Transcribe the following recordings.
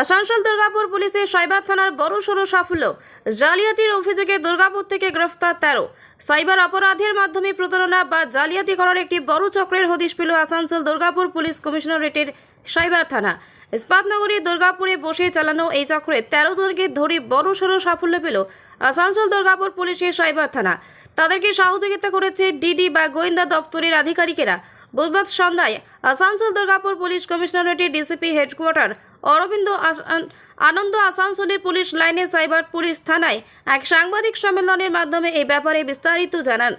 আসানসোল দুর্গাপুর পুলিশের সাইবার থানার বড় সড়ো সাফল্য। জালিয়াতির অভিযোগে দুর্গাপুর থেকে গ্রেফতার তেরো। সাইবার অপরাধের মাধ্যমে প্রতারণা বা জালিয়াতি করার একটি বড় চক্রের হদিশ পেল আসানসোল দুর্গাপুর পুলিশ কমিশনারেটের সাইবার থানা। ইস্পাতনগরী দুর্গাপুরে বসে চালানো এই চক্রে তেরো জনকে ধরে বড় সড়ো সাফল্য পেল আসানসোল দুর্গাপুর পুলিশের সাইবার থানা। তাদেরকে সহযোগিতা করেছে ডিডি বা গোয়েন্দা দপ্তরের আধিকারিকেরা। বুধবার সন্ধ্যায় আসানসোল দুর্গাপুর পুলিশ কমিশনারেটের ডিসিপি হেডকোয়ার্টার অরবিন্দ আনন্দ আসানসোলের পুলিশ লাইনে সাইবার পুলিশ থানায় এক সাংবাদিক সম্মেলনের মাধ্যমে এই ব্যাপারে বিস্তারিত জানান।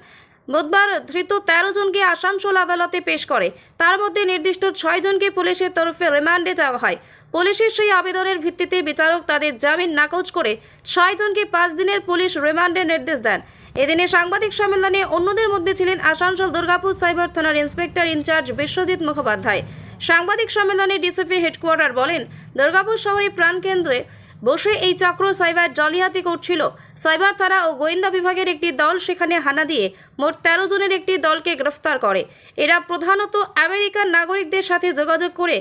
বুধবার ধৃত তেরো জনকে আসানসোল আদালতে পেশ করে। তার মধ্যে নির্দিষ্ট ছয় জনকে পুলিশের তরফে রিমান্ডে যাওয়া হয়। পুলিশের সেই আবেদনের ভিত্তিতে বিচারক তাদের জামিন নাকচ করে ছয় জনকে পাঁচ দিনের পুলিশ রিমান্ডের নির্দেশ দেন। এদিনে সাংবাদিক সম্মেলনে অন্যদের মধ্যে ছিলেন আসানসোল দুর্গাপুর সাইবার থানার ইন্সপেক্টর ইনচার্জ বিশ্বজিৎ মুখোপাধ্যায়। সাংবাদিক সম্মেলনে ডিসিপি হেডকোয়ার্টার বলেন, দুর্গাপুর শহরে প্রাণকেন্দ্রে বসে এই চক্র সাইবার জালিয়াতি করছিল। সাইবার তারা ও গোয়েন্দা বিভাগের একটি দল সেখানে হানা দিয়ে মোট তেরো জনের একটি দলকে গ্রেফতার করে। এরা প্রধানত আমেরিকান নাগরিকদের সাথে যোগাযোগ করে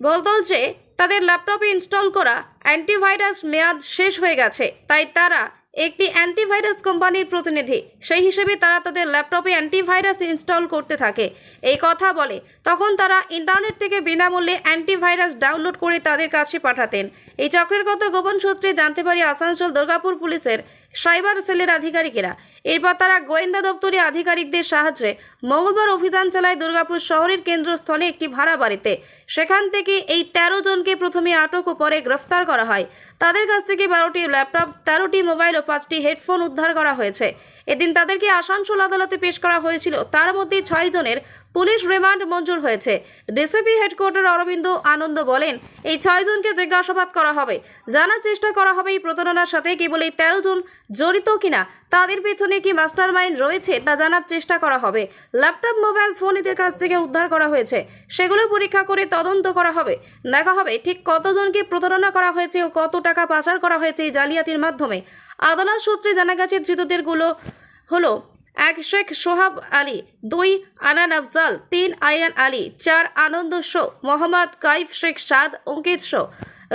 বলতল যে, তাদের ল্যাপটপে ইনস্টল করা অ্যান্টিভাইরাস মেয়াদ শেষ হয়ে গেছে, তাই তারা একটি অ্যান্টিভাইরাস কোম্পানির প্রতিনিধি। সেই হিসেবে তারা তাদের ল্যাপটপে অ্যান্টিভাইরাস ইনস্টল করতে থাকে। এই কথা বলে, তখন তারা ইন্টারনেট থেকে বিনামূল্যে অ্যান্টিভাইরাস ডাউনলোড করে তাদের কাছে পাঠাতেন। এই চক্রের কথা গোপন সূত্রে জানতে পারি আসানসোল দুর্গাপুর পুলিশের সাইবার সেলের আধিকারিকেরা। এরপর তারা গোয়েন্দা দপ্তরের আধিকারিকদের সাহায্যে মঙ্গলবার অভিযান চালায় দুর্গাপুর শহরের কেন্দ্রস্থলে একটি ভাড়া বাড়িতে। সেখান থেকে এই তেরো জনকে প্রথমে আটক ও পরে গ্রেফতার করা হয়। তাদের কাছ থেকে বারোটি ল্যাপটপ, তেরোটি মোবাইল ও পাঁচটি হেডফোন উদ্ধার করা হয়েছে। এদিন তাদেরকে আসানসোল আদালতে পেশ করা হয়েছিল। তার মধ্যে ছয় জনের পুলিশ রিমান্ড মঞ্জুর হয়েছে। ডিসিপি হেডকোয়ার্টার অরবিন্দ আনন্দ বলেন, এই ছয় জনকে জিজ্ঞাসাবাদ করা হবে। জানার চেষ্টা করা হবে এই প্রতারণার সাথে কেবল এই তেরো জন জড়িত কিনা, তাদের পেছনে কি মাস্টার মাইন্ড রয়েছে তা জানার চেষ্টা করা হবে। ল্যাপটপ, মোবাইল ফোন এদের কাছ থেকে উদ্ধার করা হয়েছে। সেগুলো পরীক্ষা করে তদন্ত করা হবে। দেখা হবে ঠিক কতজনকে প্রতারণা করা হয়েছে ও কত টাকা পাচার করা হয়েছে এই জালিয়াতির মাধ্যমে। আদালত সূত্রে জানা গেছে ধৃতদেরগুলো হলো এক শেখ সোহাব আলী, দুই আনান আফজাল, তিন আয়ান আলী, চার আনন্দ শো, মোহাম্মদ কাইফ শেখ সাদ, অঙ্কিত শো।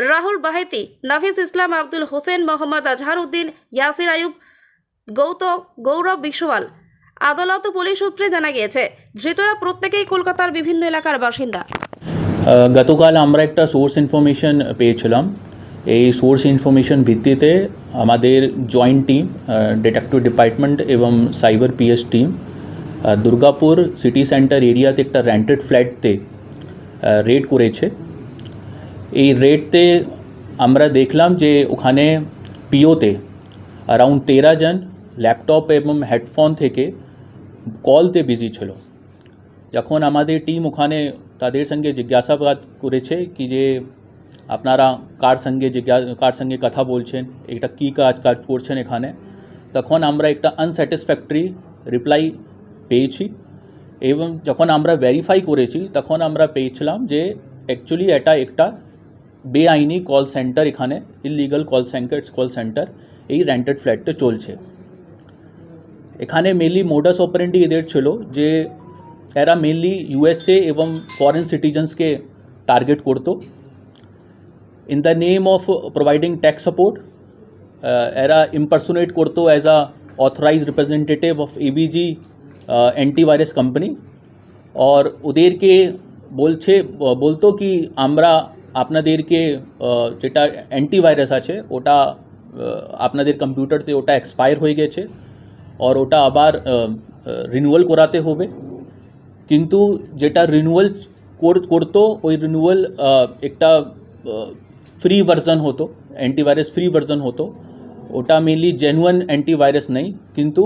রাহুল বাহেতি, নাফিস ইসলাম আব্দুল হোসেন, মোহাম্মদ আজহার উদ্দিন ইয়াসির আয়ুব, গৌতম, গৌরব বিশ্বওয়াল আদালত পুলিশ সূত্রে জানা গিয়েছে, ধৃতরা প্রত্যেকেই কলকাতার বিভিন্ন এলাকার বাসিন্দা। গতকাল আমরা একটা সোর্স ইনফরমেশন পেয়েছিলাম। এই সোর্স ইনফরমেশন ভিত্তিতে আমাদের জয়েন্ট টিম ডিটেকটিভ ডিপার্টমেন্ট এবং cyber PS team Durgapur city centre এরিয়াতে একটা রেন্টেড ফ্ল্যাটতে রেড করেছে। এই রেডতে আমরা দেখলাম যে ওখানে পিওতে অ্যারাউন্ড তেরো জন ল্যাপটপ এবং হেডফোন থেকে কলতে বিজি ছিল। যখন আমাদের টিম ওখানে তাদের সঙ্গে জিজ্ঞাসাবাদ করেছে কি যে আপনারা কার সঙ্গে কার সঙ্গে কথা বলছেন, এটা কী কাজ কাজ করছেন এখানে, তখন আমরা একটা আনস্যাটিসফ্যাক্টরি রিপ্লাই পেয়েছি এবং যখন আমরা ভেরিফাই করেছি, তখন আমরা পেয়েছিলাম যে অ্যাকচুয়ালি এটা একটা বেআইনি কল সেন্টার এখানে illegal call centre call centre এই রেন্টেড ফ্ল্যাটে চলছে। এখানে মেনলি মোডাস অপারেন্ডি এদের ছিল যে, এরা মেনলি ইউএসএ এবং ফরেন সিটিজেন্সকে টার্গেট করতো। In the name of providing tax support এরা ইম্পার্সোনেট করতো as a authorise representative of ABG antivirus company और ওদেরকে বলছে বলতো কি আমরা আপনাদেরকে যেটা অ্যান্টিভাইরাস আছে ওটা আপনাদের কম্পিউটারতে ওটা এক্সপায়ার হয়ে গেছে আর ওটা আবার রিনিউয়াল করাতে হবে কিন্তু যেটা রিনিউয়াল করতো ওই রিনিউয়াল একটা ফ্রি ভার্জন হতো অ্যান্টিভাইরাস ফ্রি ভার্জন হতো ওটা মেনলি জেনুয়ান অ্যান্টিভাইরাস নেই কিন্তু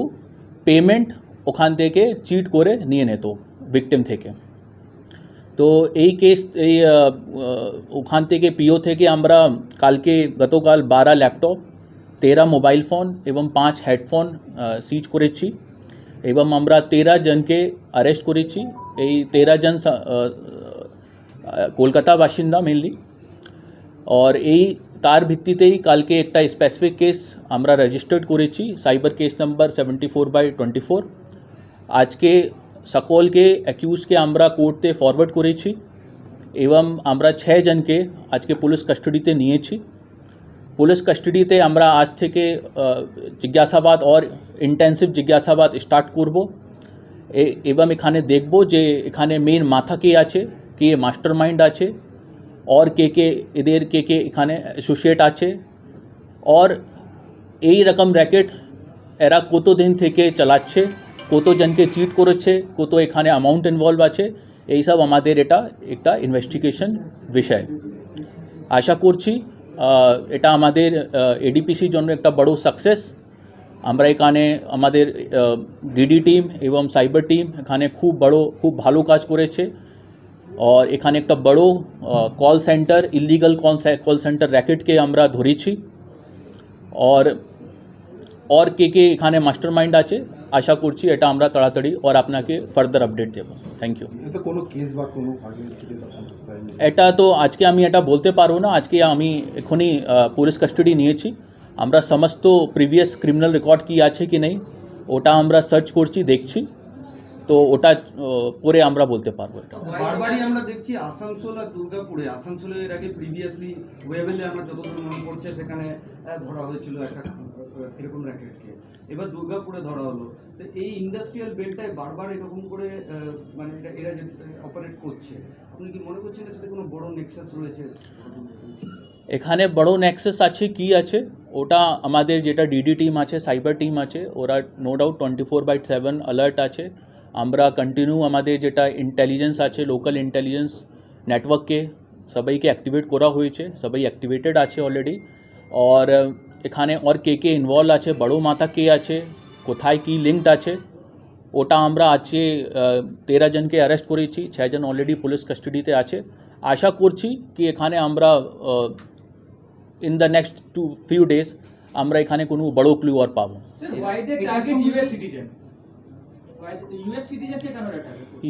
পেমেন্ট ওখান থেকে চিট করে নিয়ে নিত ভিকটিম থেকে তো এই কেস এই ওখান থেকে পিও থেকে আমরা কালকে গতকাল বারো ল্যাপটপ তেরো মোবাইল ফোন এবং পাঁচ হেডফোন সিজ করেছি এবং আমরা তেরো জনকে অ্যারেস্ট করেছি এই তেরো জন কলকাতা বাসিন্দা মেনলি আর এই তার ভিত্তিতেই কালকে একটা স্পেসিফিক কেস আমরা রেজিস্টার্ড করেছি cyber case number seventy four by twenty four আজকে সকলকে অ্যাকিউজকে আমরা কোর্টে ফরওয়ার্ড করেছি এবং আমরা জনকে আজকে পুলিশ কাস্টাডিতে নিয়েছি পুলিশ কাস্টাডিতে আমরা আজ থেকে জিজ্ঞাসাবাদ और ইন্টেন্সিভ জিজ্ঞাসাবাদ স্টার্ট করব এবং এখানে দেখব যে এখানে মেন মাথা কে আছে কে মাস্টার মাইন্ড আছে और কে কে এদের কে কে এখানে অ্যাসোসিয়েট আছে আর এই রকম র্যাকেট এরা কত দিন থেকে চালাচ্ছে কতজনকে চিট করেছে কত এখানে অ্যামাউন্ট ইনভলভ আছে এইসব আমাদের এটা একটা ইনভেস্টিগেশন বিষয় আশা করছি এটা আমাদের এডিপিসির জন্য একটা বড় সাকসেস আমরা এখানে আমাদের ডিডি টিম এবং সাইবার টিম এখানে খুব বড় খুব ভালো কাজ করেছে আর এখানে একটা বড় call centre illegal call call centre র্যাকেটকে আমরা ধরেছি আর আর কে কে এখানে মাস্টার মাইন্ড আছে আশা করছি এটা আমরা তাড়াতাড়ি আর আপনাকে ফার্দার আপডেট দেব থ্যাংক ইউ এটা তো আজকে আমি এটা বলতে পারব না আজকে আমি এখনই পুলিশ কাস্টাডি নিয়েছি আমরা সমস্ত প্রিভিয়াস ক্রিমিনাল রেকর্ড কি আছে কি নেই ওটা আমরা সার্চ করছি দেখছি তো ওটা পরে আমরা বলতে পারব এটা। বারবারই আমরা দেখছি আসানসোল আর দুর্গাপুরে। আসানসোলে এর আগে প্রিভিয়াসলি ওয়েবেলে আমার যতদূর মনে পড়ছে সেখানে ধরা হয়েছিল একটা এরকম র্যাকেটকে এবার দুর্গাপুরে ধরা হলো। তো এই ইন্ডাস্ট্রিয়াল বেলটায় বারবার এরকম করে মানে এটা এরা যে অপারেট করছে আপনি কি মনে করছেন এর সাথে কোনো বড় নেক্সাস রয়েছে? এখানে বড় নেক্সাস আছে কি আছে? ওটা আমাদের যেটা ডিডি টিম আছে সাইবার টিম আছে ওরা no doubt twenty four by seven alert আছে। আমরা কন্টিনিউ আমাদের যেটা ইন্টেলিজেন্স আছে লোকাল ইন্টেলিজেন্স নেটওয়ার্ককে সবাইকে অ্যাক্টিভেট করা হয়েছে সবাই অ্যাক্টিভেটেড আছে অলরেডি আর এখানে আর কে কে ইনভলভ আছে বড় মাথা কে আছে কোথায় কি লিঙ্কড আছে ওটা আমরা আহ, তেরো জনকে অ্যারেস্ট করেছি ছজন অলরেডি পুলিশ কাস্টাডিতে আছে। আশা করছি কি এখানে আমরা in the next two few days আমরা এখানে কোনো বড় ক্লু আর পাবো।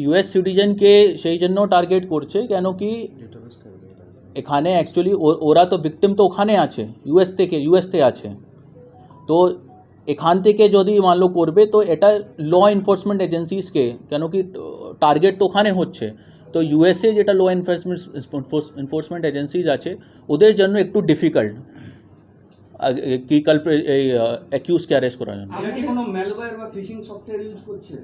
ইউএস সিটিজেনকে সেই জন্য টার্গেট করছে কেন কি এখানে অ্যাকচুয়ালি ওরা তো ভিকটিম তো ওখানে আছে ইউএস থেকে ইউএসতে আছে। তো এখান থেকে যদি মান করবে তো এটা ল এনফোর্সমেন্ট এজেন্সিসকে কেন কি টার্গেট তো ওখানে হচ্ছে। তো ইউএসএ যেটা ল এনফোর্সমেন্ট এনফোর্সমেন্ট এজেন্সিজ আছে ওদের জন্য একটু ডিফিকাল্ট কি কাল্প এই অ্যাকিউজকে অ্যারেস্ট করার জন্য? এরা কি কোনো ম্যালওয়্যার বা ফিশিং সফটওয়্যার ইউজ করছে?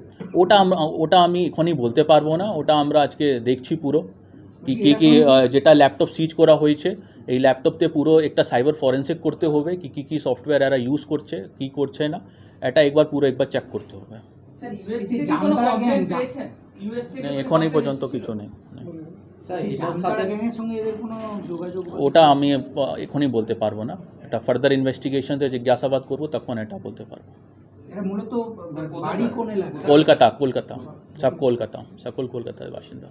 ওটা আমরা ওটা আমি এখনই বলতে পারব না। ওটা আমরা আজকে দেখছি পুরো। কি কি কি যেটা ল্যাপটপ সিজ করা হয়েছে এই ল্যাপটপতে পুরো একটা সাইবার ফরেন্সিক করতে হবে। কি কি কি সফটওয়্যার এরা ইউজ করছে কি করছে না এটা একবার পুরো একবার চেক করতে হবে। US এই পর্যন্ত কিছু নেই ওটা আমি এখনই বলতে পারব না। এটা ফার্দার ইনভেস্টিগেশনতে জিজ্ঞাসাবাদ করব তখন এটা বলতে পারব। মূলত বাড়ি কোন এলাকা কলকাতা কলকাতা। সব কলকাতা সকল কলকাতার বাসিন্দা।